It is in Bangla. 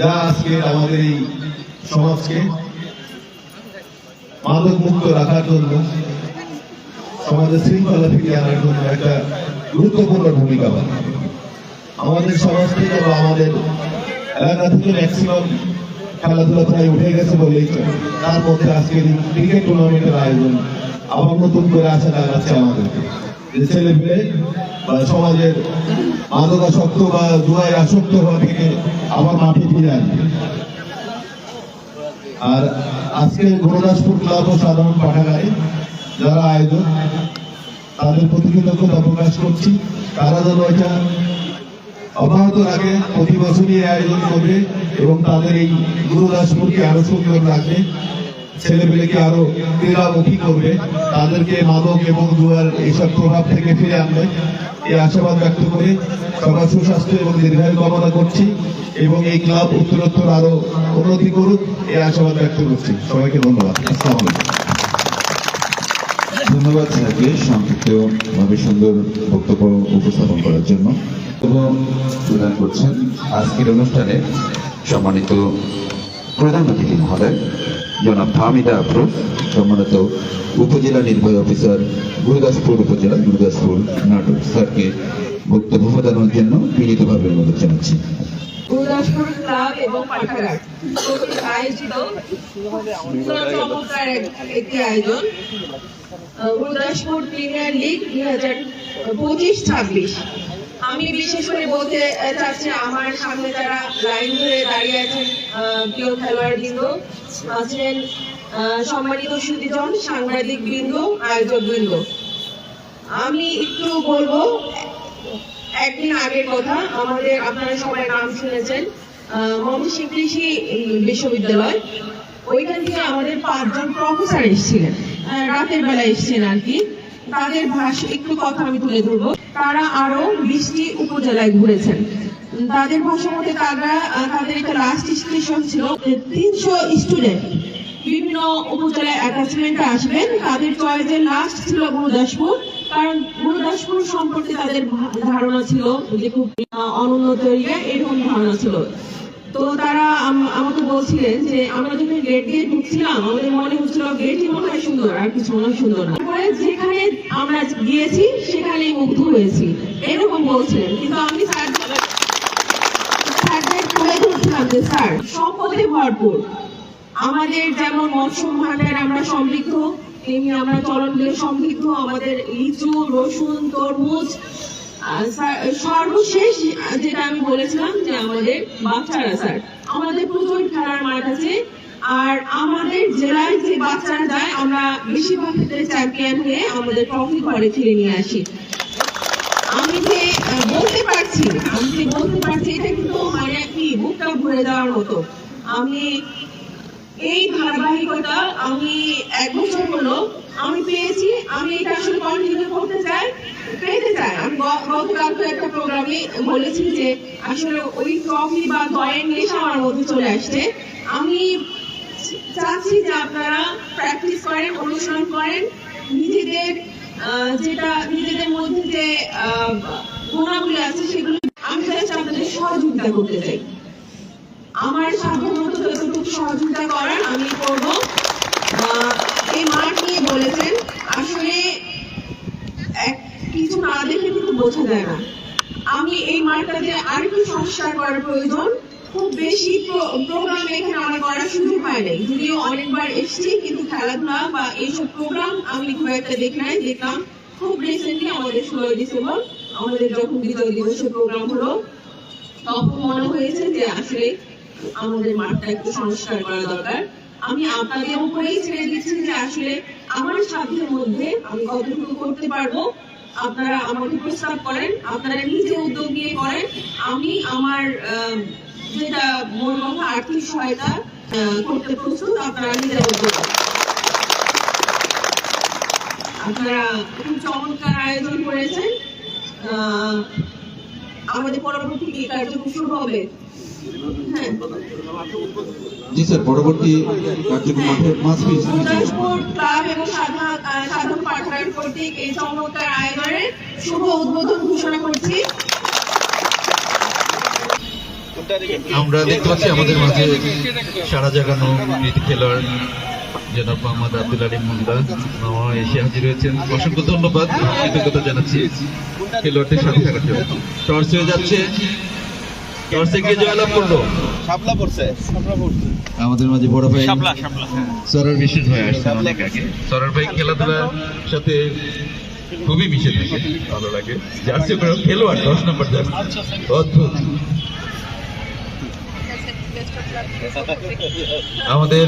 যা আজকে আমাদের এই সমাজকে মাদক মুক্ত রাখার জন্য, সমাজের শৃঙ্খলা ফিরিয়ে আনার জন্য একটা গুরুত্বপূর্ণ ভূমিকা পালন আমাদের সমাজ থেকে বা আমাদের এলাকা থেকে ম্যাক্সিমাম খেলাধুলা প্রায় উঠে গেছে বলেই। তার মধ্যে আজকে ক্রিকেট টুর্নামেন্টের আয়োজন আবার নতুন করে আশা জানাচ্ছে আমাদেরকে ছেলে বা সমাজের মাদকাসক্ত বা জুয়ায় আসক্ত হওয়া থেকে আবার মাঠে ফিরে আসবে। আর আজকে গুরুদাসপুর ক্লাব ও সাধারণ পাঠাগারে যারা আয়োজন তাদের প্রতি কৃতজ্ঞতা প্রকাশ করছি। তারা যেন এটা অব্যাহত রাখে, প্রতি বছরই আয়োজন করবে এবং তাদের এই গুরুদাসপুরকে আরও সুন্দর রাখবে। ছেলেমেয়েকে আরও ক্রীড়ামুখী করবে। তাদেরকে মাদক এবং জুয়ার এইসব প্রভাব থেকে ফিরে আনবে। এই আশাবাদ ব্যক্ত করে সবার সুস্বাস্থ্য এবং দীর্ঘায়ু কামনা করছি এবং এই ক্লাব উত্তরোত্তর আরও উন্নতি করুক, এই আশাবাদ ব্যক্ত করছি। সবাইকে ধন্যবাদ। আসসালামু ধন্যবাদ স্যারকে সংক্ষিপ্ত ভাবে সুন্দর বক্তব্য উপস্থাপন করার জন্য। এবং প্রদান করছেন আজকের অনুষ্ঠানে সম্মানিত প্রধান অতিথি মহোদয়। জনাব ফাহমিদা আফরোজ সম্মানিত উপজেলা নির্বাহী অফিসার গুরুদাসপুর উপজেলা, গুরুদাসপুর নাটক স্যারকে বক্তব্য প্রদানের জন্য বিনীতভাবে অনুরোধ জানাচ্ছি। গুরুদাসপুর ক্লাব এবং পাঠাগার আয়োজিত একটি আয়োজন। গুরুদাসপুর প্রিমিয়ার লিগ দুই হাজার পঁচিশ ছাব্বিশ। আমি বিশেষ করে বলতে চাচ্ছি, আমার সামনে যারা লাইন ধরে দাঁড়িয়ে আছেন প্রিয় খেলোয়াড় বৃন্দ আছেন সম্মানিত সুদীজন, সাংবাদিক বৃন্দ, আয়োজক বৃন্দ। আমি একটু বলব, একদিন আগের কথা, আমাদের আপনারা সবাই নাম শুনেছেন ময়মনসিংহ কৃষি বিশ্ববিদ্যালয়। ওইখান থেকে আমাদের পাঁচজন প্রফেসর এসেছিলেন রাতের বেলা এসেছেন আর কি। তাদের ভাষা একটু কথা আমি তুলে ধরবো। তারা আরও বিশটি উপজেলায় ঘুরেছেন। তাদের ভাষা মতে তারা তাদের একটা লাস্ট স্টেশন ছিল। তিনশো স্টুডেন্ট বিভিন্ন উপজেলায় অ্যাটাচমেন্টে আসবেন। তাদের লাস্ট ছিল গুরুদাসপুর। কারণ গুরুদাসপুর সম্পর্কে তাদের ধারণা ছিল যে খুব অনুন্নত এরিয়া, এরকম ধারণা ছিল। তো তারা আমাকে বলছিলেন যে, আমরা যখন গেট দিয়ে ঢুকছিলাম, আমাদের মনে হচ্ছিল গেটই মনে হয় সুন্দর, আর কিছু মনে হয় সুন্দর না। আমরা গিয়েছি, সেখানেই মুগ্ধ হয়েছি। এরকম বলছিলেন, কিন্তু আমি তেমনি আমরা চলন বিলে সমৃদ্ধ। আমাদের লিচু, রসুন, তরমুজ সর্বশেষ যেটা আমি বলেছিলাম যে আমাদের বাচ্চারা স্যার আমাদের প্রচুর খেলার মাঠ আছে। আর আমাদের জেলায় যে বাচ্চারা যায়, আমরা বেশিরভাগ ক্ষেত্রে চ্যাম্পিয়ন হয়ে আমাদের ট্রফি ঘরে ফিরে নিয়ে আসি। আমি যে বলতে পারছি আমি যে বলতে পারছি, এটা কিন্তু মানে কি, বুকটা ভরে যাওয়ার মতো। আমি এই ধারাবাহিকতা আমি এক বছর হলো আমি পেয়েছি, আমি এটা আসলে কন্টিনিউ করতে চাই, পেতে চাই। আমি গতকালকে একটা প্রোগ্রামে বলেছি যে আসলে ওই ট্রফি বা কয়েন নেশা আমার মধ্যে চলে আসছে। আমি চাচ্ছি যে আপনারা প্র্যাকটিস করেন অনুসরণ করেন। নিজেদের যেটা নিজেদের মধ্যে যে আহ, গুণাবলী আছে সেগুলো আমি চাইছি আপনাদের সহযোগিতা করতে চাই। আমার সাধ্যমতো যতটুকু সহযোগিতা করার আমি করব। এই মাঠ নিয়ে বলেছেন আসলে এক কিছু না দেখে কিন্তু বোঝা যায় না। আমি এই মাঠটাতে আরেকটু সংস্কার করার প্রয়োজন। খুব বেশি প্রোগ্রাম এখানে আমার করার সুযোগ হয় নাই যদিও অনেকবার এসেছি কিন্তু খেলাধুলা বা এইসব প্রোগ্রাম আমি খুব একটা দেখি নাই দেখলাম খুব রিসেন্টলি আমাদের ষোলোই ডিসেম্বর আমাদের যখন বিজয় দিবসের প্রোগ্রাম হলো তখন মনে হয়েছে যে আসলে আমাদের মাঠটা একটু সংস্কার করা দরকার। আমি আপনাদের উপরেই ছেড়ে দিচ্ছি যে আসলে আমার সাধ্যের মধ্যে আমি কতটুকু করতে পারব আপনারা আমাকে প্রস্তাব করেন আপনারা নিজে উদ্যোগ নিয়ে করেন। আমি আমার আহ, যেটা মূল কথা আর্থিক সহায়তা করতে প্রস্তুত আপনারা নিজেরা উদ্যোগ আপনারা খুব চমৎকার আয়োজন করেছেন। আমাদের পরবর্তী কি কার্যক্রম শুরু হবে। হ্যাঁ। জি স্যার পরবর্তী কার্যক্রম মাঠে মাছ পিস ক্লাব এবং সাধা- আহ, সাধন পাঠাগার কর্তৃক এই চমৎকার আয়োজনের শুভ উদ্বোধন ঘোষণা করছি। আমরা দেখতে পাচ্ছি আমাদের মাঝে সারা জাগানো নীতি খেলোয়াড় জনাব মোহাম্মদ আব্দুল আলী মুন্দা মামা এসে হাজির হয়েছেন। অসংখ্য ধন্যবাদ। কৃতজ্ঞতা জানাচ্ছি খেলোয়াড়দের সাথে থাকার জন্য। টর্চ হয়ে যাচ্ছে। টর্চে গিয়ে জয়লাভ করল। শাপলা পড়ছে। আমাদের মাঝে বড় ভাই সরার বিশেষ ভাই অনেক আগে সরার ভাই খেলাধুলার সাথে খুবই মিশে থাকে। ভালো লাগে। জার্সি খেলোয়াড় দশ নম্বর জার্সি। অদ্ভুত। আমাদের